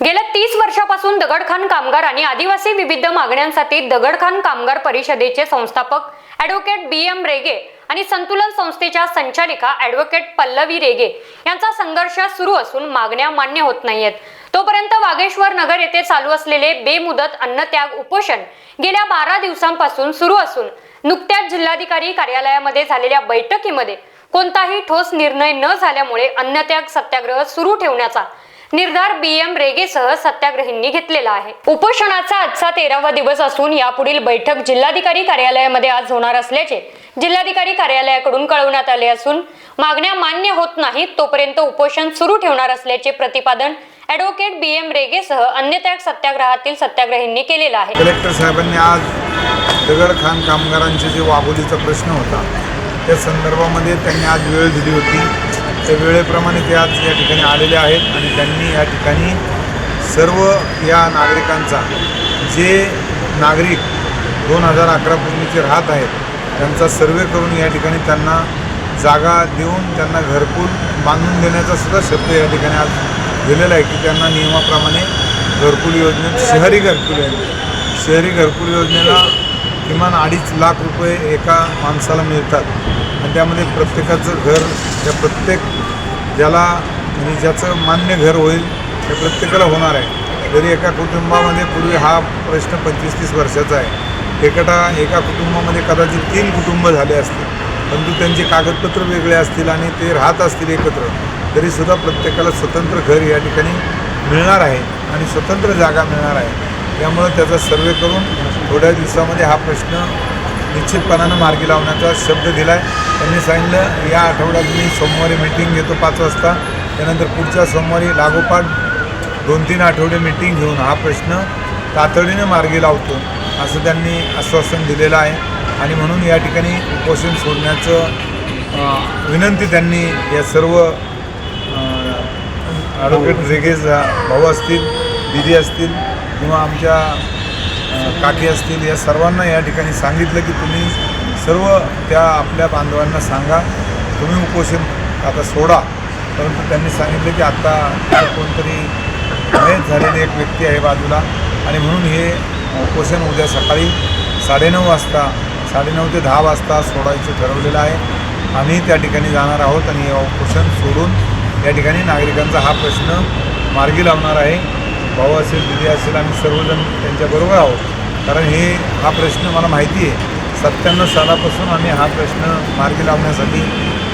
गेल्या तीस वर्षापासून दगडखान कामगार आणि आदिवासी विविध मागण्यांसाठी दगडखान कामगार परिषदेचे संस्थापक ॲडव्होकेट बी एम रेगे आणि संतुलन संस्थेच्या संचालिका ॲडव्होकेट पल्लवी रेगे यांचा संघर्ष सुरू असून मागण्या मान्य होत नाहीयेत. तोपर्यंत वागेश्वर नगर येथे चालू असलेले बेमुदत अन्नत्याग उपोषण गेल्या बारा दिवसांपासून सुरू असून नुकत्याच जिल्हाधिकारी कार्यालयामध्ये झालेल्या बैठकीमध्ये कोणताही ठोस निर्णय न झाल्यामुळे अन्नत्याग सत्याग्रह सुरू ठेवण्याचा निर्धार बी एम रेगेसह सत्याग्रहींनी घेतलेला आहे. उपोषणाचा आजचा तेरावा दिवस असून यापुढील बैठक जिल्हाधिकारी कार्यालयामध्ये आज होणार असल्याचे जिल्हाधिकारी कार्यालयाकडून कळवण्यात आले असून मागण्या मान्य होत नाहीत तोपर्यंत उपोषण सुरू ठेवणार असल्याचे प्रतिपादन ॲडव्होकेट बी एम रेगेसह अन्य त्याग सत्याग्रहातील सत्याग्रहींनी केलेलं आहे. कलेक्टर साहेबांनी आज दगडखान कामगारांचे जे वाघोलीचा प्रश्न होता त्या संदर्भामध्ये त्यांनी आज वेळ दिली होती. त्या वेळेप्रमाणे ते आज या ठिकाणी आलेले आहेत आणि त्यांनी या ठिकाणी सर्व या नागरिकांचा जे नागरिक दोन हजार अकरापूर्वीचे राहत आहेत त्यांचा सर्वे करून या ठिकाणी त्यांना जागा देऊन त्यांना घरकुल बांधून देण्याचा सुद्धा शब्द या ठिकाणी आज दिलेला आहे की त्यांना नियमाप्रमाणे घरकुल योजनेत शहरी घरकुल योजना शहरी घरकुल योजनेला किमान अडीच लाख रुपये एका माणसाला मिळतात. आणि त्यामध्ये प्रत्येकाचं घर त्या प्रत्येक ज्याला म्हणजे ज्याचं मान्य घर होईल ते प्रत्येकाला होणार आहे. जरी एका कुटुंबामध्ये पूर्वी हा प्रश्न पंचवीस तीस वर्षाचा आहे. एकटा एका कुटुंबामध्ये कदाचित तीन कुटुंब झाले असतील. परंतु त्यांचे कागदपत्र वेगळे असतील आणि ते राहत असतील एकत्र तरीसुद्धा प्रत्येकाला स्वतंत्र घर या ठिकाणी मिळणार आहे आणि स्वतंत्र जागा मिळणार आहे. त्यामुळं त्याचा सर्वे करून थोड्या दिवसामध्ये हा प्रश्न निश्चितपणानं मार्गी लावण्याचा शब्द दिला आहे त्यांनी सांगितलं या आठवड्यात मी सोमवारी मीटिंग घेतो पाच वाजता. त्यानंतर पुढच्या सोमवारी लागोपाठ दोन तीन आठवडे मीटिंग घेऊन हा प्रश्न तातडीनं मार्गी लावतो असं त्यांनी आश्वासन दिलेलं आहे. आणि म्हणून या ठिकाणी उपोषण सोडण्याचं विनंती त्यांनी या सर्व ॲडव्होकेट रेगेज भाऊ असतील दिदी असतील किंवा आमच्या काकी असतील या सर्वांना या ठिकाणी सांगितलं की तुम्ही सर्व त्या आपल्या बांधवांना सांगा. तुम्ही उपोषण आता सोडा. परंतु त्यांनी सांगितलं की आत्ता कोणतरी मयत झालेली एक व्यक्ती आहे बाजूला आणि म्हणून हे उपोषण उद्या सकाळी साडेनऊ वाजता साडेनऊ ते दहा वाजता सोडायचं ठरवलेलं आहे. आम्ही त्या ठिकाणी जाणार आहोत आणि हे उपोषण सोडून या ठिकाणी नागरिकांचा हा प्रश्न मार्गी लावणार आहे. भाऊ असेल दिदी असेल आम्ही सर्वजण त्यांच्याबरोबर आहोत. कारण हे हा प्रश्न मला माहिती आहे. सत्त्याण्णव सालापासून आम्ही हा प्रश्न मार्गी लावण्यासाठी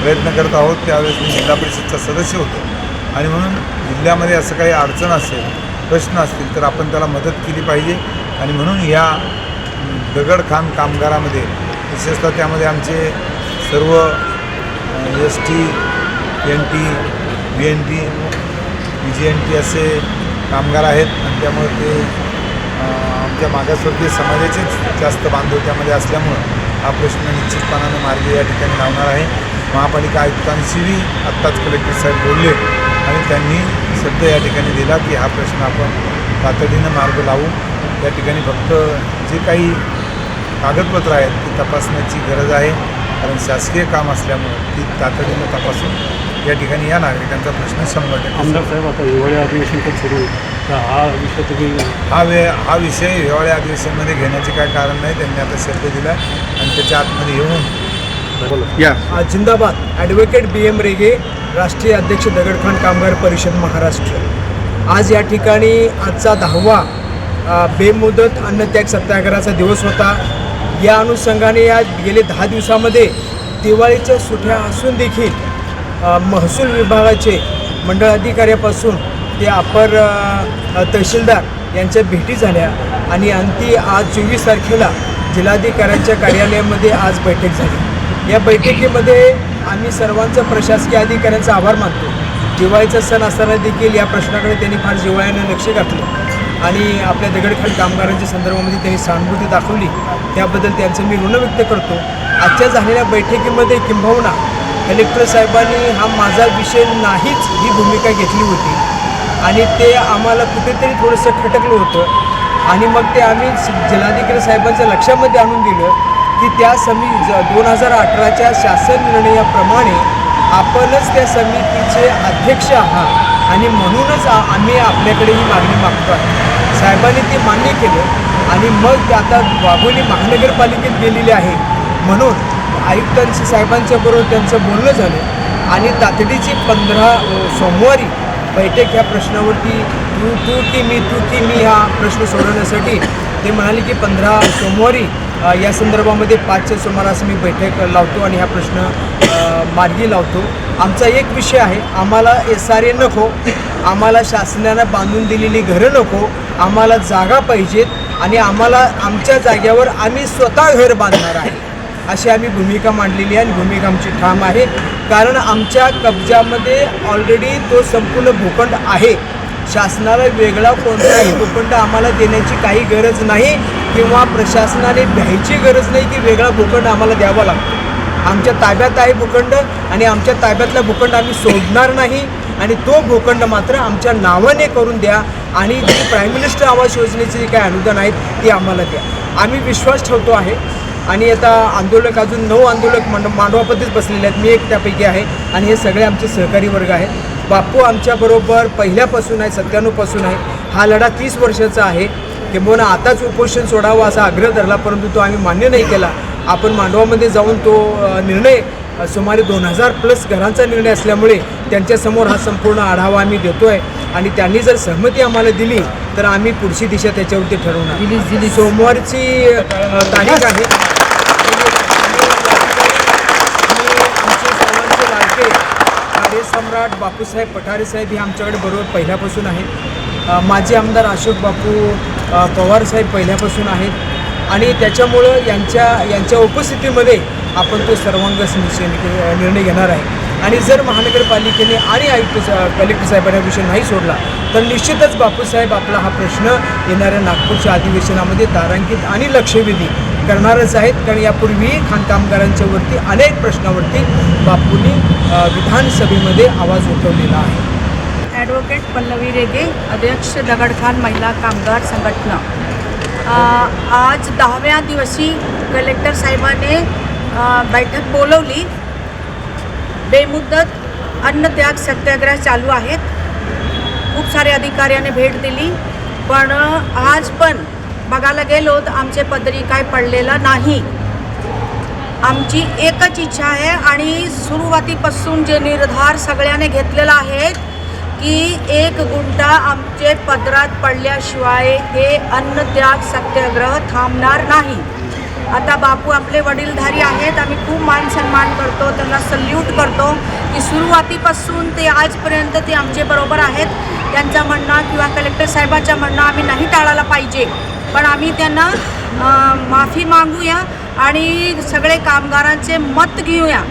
प्रयत्न करत आहोत. त्यावेळेस मी जिल्हा परिषदचा सदस्य होतो. आणि म्हणून जिल्ह्यामध्ये असं काही अडचण असेल प्रश्न असतील तर आपण त्याला मदत केली पाहिजे. आणि म्हणून या दगडखान कामगारामध्ये विशेषतः त्यामध्ये आमचे सर्व S T N T B N T B G N T असे कामगार आहेत आणि त्यामुळे ते आमच्या मागासवर्गीय समाजाचेच जास्त बांधव त्यामध्ये असल्यामुळं हा प्रश्न निश्चितपणाने मार्गी या ठिकाणी लावणार आहे. महापालिका आयुक्तांशीही आत्ताच कलेक्टर साहेब बोलले आणि त्यांनी शब्द या ठिकाणी दिला की हा प्रश्न आपण तातडीनं मार्ग लावू. त्या ठिकाणी फक्त जे काही कागदपत्र आहेत ती तपासण्याची गरज आहे. कारण शासकीय काम असल्यामुळं ती तातडीनं तपासून या ठिकाणी या नागरिकांचा प्रश्न शंभर टक्के आमदार साहेब आता हिवाळी अधिवेशन पण सुरू आहे. तर हा विषय तुम्ही हा वे हा विषय हिवाळी अधिवेशनमध्ये घेण्याचे काय कारण नाही त्यांनी आता शब्द दिला आणि त्याच्या आतमध्ये येऊन बोला. या. जिंदाबाद. ॲडव्होकेट बी एम रेगे राष्ट्रीय अध्यक्ष दगडखान कामगार परिषद महाराष्ट्र. आज या ठिकाणी आजचा दहावा बेमुदत अन्नत्याग सत्याग्रहाचा दिवस होता. या अनुषंगाने या गेले दहा दिवसामध्ये दिवाळीच्या सुट्या असून देखील महसूल विभागाचे मंडळ अधिकाऱ्यापासून ते अपर तहसीलदार यांच्या भेटी झाल्या आणि अंती आज चोवीस तारखेला जिल्हाधिकाऱ्यांच्या कार्यालयामध्ये आज बैठक झाली. या बैठकीमध्ये आम्ही सर्वांचं प्रशासकीय अधिकाऱ्यांचा आभार मानतो. दिवाळीचा सण असताना देखील या प्रश्नाकडे त्यांनी फार जिवाळ्यानं लक्ष घातलं आणि आपल्या दगडखंड कामगारांच्या संदर्भामध्ये त्यांनी सहानुभूती दाखवली. त्याबद्दल त्यांचं मी ऋण व्यक्त करतो. आजच्या झालेल्या बैठकीमध्ये किंबहुना कलेक्टर साहेबांनी हा माझा विषय नाहीच ही भूमिका घेतली होती. आणि ते आम्हाला कुठेतरी थोडंसं खटकलं होतं. आणि मग ते आम्ही जिल्हाधिकारी साहेबांच्या लक्षामध्ये आणून दिलं की त्या समी ज दोन हजार अठराच्या शासन निर्णयाप्रमाणे आपणच त्या समितीचे अध्यक्ष आहात. आणि म्हणूनच आम्ही आपल्याकडे ही मागणी मागतो आहे. साहेबांनी ते मान्य केलं. आणि मग ते आता वाघोली महानगरपालिकेत गेलेले आहे. म्हणून आयुक्तांशी साहेबांच्या बरोबर त्यांचं बोलणं झालं. आणि तातडीची पंधरा सोमवारी बैठक ह्या प्रश्नावरती तू तू की मी तू की मी हा प्रश्न सोडवण्यासाठी ते म्हणाले की पंधरा सोमवारी या संदर्भामध्ये पाचच्या सुमारास मी बैठक लावतो आणि हा प्रश्न मार्गी लावतो. आमचा एक विषय आहे आम्हाला एस आर ए नको आम्हाला शासनानं बांधून दिलेली घरं नको आम्हाला जागा पाहिजेत आणि आम्हाला आमच्या जाग्यावर आम्ही स्वतः घर बांधणार आहे. अशी आम्ही भूमिका मांडलेली आहे आणि भूमिका आमची ठाम आहे. कारण आमच्या कब्जामध्ये ऑलरेडी तो संपूर्ण भूखंड आहे. शासनाला वेगळा कोणताही भूखंड आम्हाला देण्याची काही गरज नाही किंवा प्रशासनाने द्यायची गरज नाही की वेगळा भूखंड आम्हाला द्यावा लागतो. आमच्या ताब्यात आहे भूखंड आणि आमच्या ताब्यातला भूखंड आम्ही सोडणार नाही आणि तो भूखंड मात्र आमच्या नावाने करून द्या आणि जी प्राईम मिनिस्टर आवास योजनेचे जे काही अनुदान आहेत ते आम्हाला द्या. आम्ही विश्वास ठेवतो आहे आणि आता आंदोलक अजून नऊ आंदोलक मंड मांडवापतीच बसलेले आहेत. मी एक त्यापैकी आहे आणि हे सगळे आमचे सहकारी वर्ग आहेत बापू आमच्याबरोबर पहिल्यापासून आहे सत्त्याण्णवपासून आहे. हा लढा तीस वर्षाचा आहे. किंबहुना आताच उपोषण सोडावं असा आग्रह धरला परंतु तो आम्ही मान्य नाही केला. आपण मांडवामध्ये जाऊन तो निर्णय सुमारे दोन हजार प्लस घरांचा निर्णय असल्यामुळे त्यांच्यासमोर हा संपूर्ण आढावा आम्ही देतो आहे आणि त्यांनी जर सहमती आम्हाला दिली तर आम्ही पुढची दिशा त्याच्यावरती ठरवणार. सोमवारची तारीख आहे. सम्राट बापूसाहेब पठारे साहेब हे आमच्याकडे बरोबर पहिल्यापासून आहेत. माजी आमदार अशोक बापू पवारसाहेब पवार साहेब पहिल्यापासून आहेत. आणि त्याच्यामुळं यांच्या यांच्या उपस्थितीमध्ये आपण तो सर्वांगस निश्चय निर्णय घेणार आहे. आणि जर महानगरपालिकेने आणि आयुक्त कलेक्टर साहेबांना विषय नाही सोडला तर निश्चितच बापूसाहेब आपला हा प्रश्न येणाऱ्या नागपूरच्या अधिवेशनामध्ये तारांकित आणि लक्षवेधी करणारच आहेत. कारण यापूर्वी खाणकामगारांच्या वरती अनेक प्रश्नावरती बापूंनी विधानसभेमध्ये आवाज उठवलेला आहे. ॲडव्होकेट पल्लवी रेगे अध्यक्ष दगडखान महिला कामगार संघटना. आज दहाव्या दिवशी कलेक्टर साहेबाने बैठक बोलवली. बेमुदत अन्नत्याग सत्याग्रह चालू आहेत. खूप साऱ्या अधिकाऱ्याने भेट दिली. पण आज पण बघायला गेलो तर आमचे पदरी काय पडलेलं नाही. आमची एकच इच्छा आहे आणि सुरुवातीपासून जे निर्धार सगळ्याने घेतलेला आहे की एक गुंटा आमचे पदरात पडल्याशिवाय हे अन्नत्याग सत्याग्रह थांबणार नाही. आता बापू आपले वडीलधारी आहेत आम्ही खूप मान सन्मान करतो त्यांना सल्यूट करतो की सुरुवातीपासून ते आजपर्यंत ते आमचे बरोबर आहेत. त्यांच्या म्हणणं किंवा कलेक्टर साहेबाच्या म्हणणं आम्ही नाही टाळायला पाहिजे. पण आम्ही त्यांना माफी मागूया आणि सगळे कामगारांचे मत घेऊया.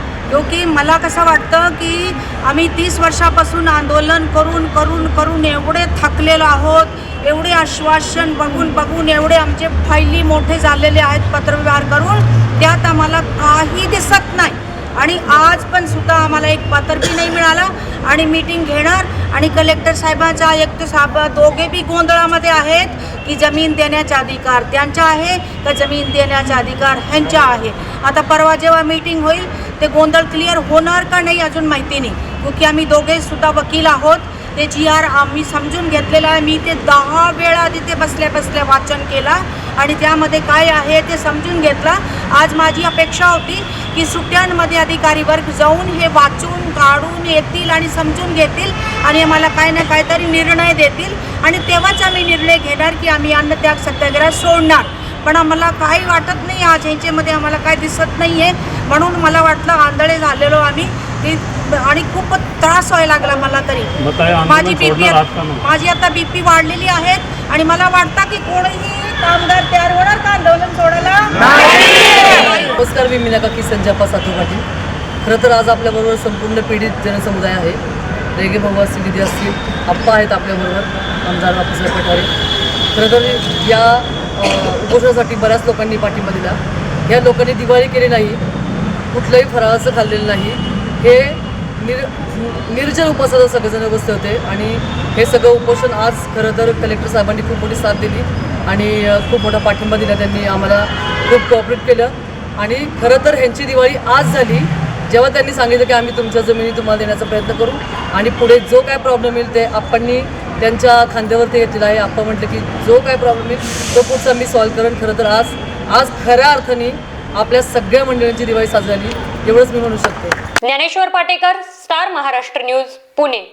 की मला कसं वाटतं की आम्ही तीस वर्षापासून आंदोलन करून करून करून एवढे थकलेलो आहोत एवढे आश्वासन बघून बघून एवढे आमचे फायली मोठे झालेले आहेत पत्रव्यवहार करून त्यात आम्हाला काही दिसत नाही. आणि आज पण सुद्धा आम्हाला एक पातरपी नाही मिळाला आणि मीटिंग घेणार. आणि कलेक्टर साहेबांचा आयुक्त साहेब दोघे बी गोंधळामध्ये आहेत की जमीन देण्याचा अधिकार त्यांचा आहे का जमीन देण्याचा अधिकार ह्यांचा आहे. आता परवा जेव्हा मीटिंग होईल ते गोंधळ क्लिअर होणार का नाही अजून माहिती नाही. क्योंकि आम्ही दोघेसुद्धा वकील आहोत. ते जी आर आम्ही समजून घेतलेलं आहे. मी ते दहा वेळा तिथे बसल्या बसल्या वाचन केलं आणि त्यामध्ये काय आहे ते समजून घेतलं. आज माझी अपेक्षा होती की सुट्ट्यांमध्ये अधिकारी वर्ग जाऊन हे वाचून काढून येतील आणि समजून घेतील आणि आम्हाला काय ना काहीतरी निर्णय देतील. आणि तेव्हाच आम्ही निर्णय घेणार की आम्ही अन्नत्याग सत्याग्रह सोडणार. पण आम्हाला काही वाटत नाही आज ह्याच्यामध्ये आम्हाला काय दिसत नाही आहे म्हणून मला वाटलं आंधळे झालेलो आम्ही. की आणि खूप त्रास व्हायला लागला मला तरी. माझी बीपी? माझी आता बीपी वाढलेली आहेत आणि मला वाटतं की कोणीही कामगार तयार होणार का आंदोलन सोडायला नमस्कार मी मीना काकी संजापा सातू पाटील खरं तर आज आपल्याबरोबर संपूर्ण पीडित जनसमुदाय आहे. रेगे भाऊ असतील दिदी असतील आप्पा आहेत आपल्याबरोबर आमदार बापूसाहेब पठारे खरं तर या अ, उपोषणासाठी बऱ्याच लोकांनी पाठिंबा दिला. या लोकांनी दिवाळी केली नाही कुठलंही फराळाचं खाल्लेलं नाही. हे निर निर्जन उपासाला सगळेजण बसले होते आणि हे सगळं उपोषण आज खरं तर कलेक्टर साहेबांनी खूप मोठी साथ दिली आणि खूप मोठा पाठिंबा दिला त्यांनी आम्हाला खूप कॉपरेट केलं. आणि खरं तर ह्यांची दिवाळी आज झाली. जेव्हा त्यांनी सांगितलं की आम्ही तुमच्या जमिनी तुम्हाला देण्याचा प्रयत्न करू आणि पुढे जो काय प्रॉब्लेम येईल ते आपणनी त्यांच्या खांद्यावरती घेतलेला आहे. आपण म्हटलं की जो काय प्रॉब्लेम येईल तो पुढचा मी सॉल्व्ह करेन. खरं तर आज आज खऱ्या अर्थाने आपल्या सगळ्या मंडळांची दिवाळी साजरी झाली एवढंच मी म्हणू शकतो. Dnyaneshwar Patekar star Maharashtra news Pune.